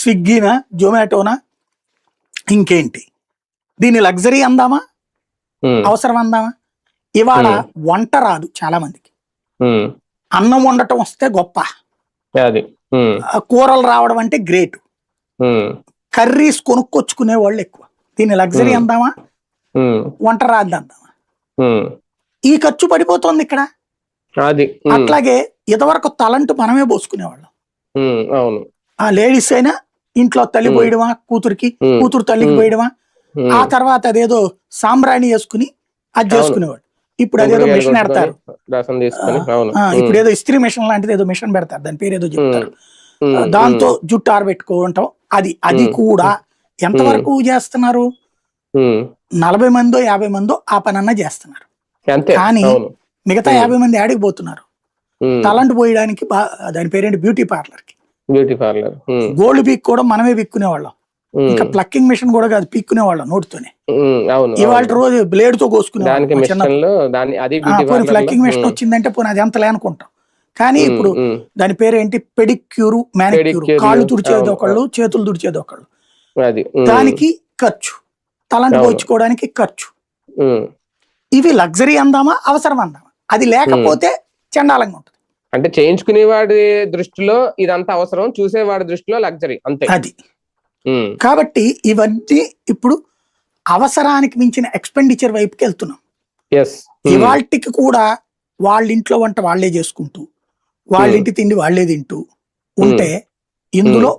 స్విగ్గీనా జొమాటోనా ఇంకేంటి? దీని లగ్జరీ అందామా? అవసరం అందామా? ఇవాళ. వంట రాదు చాలా మందికి అన్నం వండటం వస్తే గొప్ప. కూరలు రావడం అంటే గ్రేట్. కర్రీస్ కొనుక్కొచ్చుకునే వాళ్ళు ఎక్కువ. దీని లగ్జరీ. అందామా? వంట రాదు అందామా? ఈ ఖర్చు పడిపోతుంది ఇక్కడ. అట్లాగే ఇదివరకు తలంటు మనమే పోసుకునేవాళ్ళం. అవును. ఆ లేడీస్ అయినా ఇంట్లో తల్లి. పోయడమా కూతురికి కూతురు తల్లికి. పోయడమా? ఆ తర్వాత అదేదో సాంబ్రాణి వేసుకుని అది. చేసుకునేవాడు. ఇప్పుడు అదేదో మిషన్ పెడతారు. ఇప్పుడు ఏదో ఇస్త్రీ మిషన్ లాంటిది ఏదో మిషన్ పెడతారు. దాని పేరు ఏదో చెప్తారు. దాంతో జుట్టు ఆరబెట్టుకోవటం అది అది. కూడా ఎంతవరకు చేస్తున్నారు? నలభై మందో యాభై మందో ఆ పనన్నా చేస్తున్నారు. కానీ మిగతా. యాభై మంది ఆడికి పోతున్నారు? తలంటు పోయడానికి దాని పేరేంటి? బ్యూటీ పార్లర్కి బ్యూటీ పార్లర్. గోల్డ్ పీక్ కూడా మనమే పీక్కునేవాళ్ళం. ఉమ్, ఇంకా ప్లక్కింగ్ మిషన్ కూడా కాదు పీక్కునేవాళ్ళం నోటితోనే. ఉమ్, అవును ఇవాళ. రోజు బ్లేడ్తో మా చిన్నప్పుడు. మిషన్ వచ్చిందంటే పోనీ అది ఎంతలే అనుకుంటాం. కానీ ఇప్పుడు దాని పేరు ఏంటి పెడిక్యూరు మ్యానిక్యూర్ కాళ్ళు తుడిచేది ఒకళ్ళు చేతులు తుడిచేది ఒకళ్ళు. దానికి ఖర్చు. తలంటు. పోయించుకోవడానికి ఖర్చు. ఇవి లగ్జరీ అందామా? అవసరం అందామా? అది లేకపోతే చండాలంగా ఉంటుంది. అంటే చేయించుకునేవాడి దృష్టిలో ఇదంతా అవసరం చూసేవాడి దృష్టిలో లగ్జరీ అంతే. అది. కాబట్టి ఇవన్నీ ఇప్పుడు అవసరానికి మించిన ఎక్స్పెండిచర్ వైపుకి వెళ్తున్నాం. ఇవాళకి కూడా వాళ్ళ ఇంట్లో వంట వాళ్ళే చేసుకుంటూ వాళ్ళ. ఇంటి తిండి వాళ్ళే తింటూ ఉంటే ఇందులో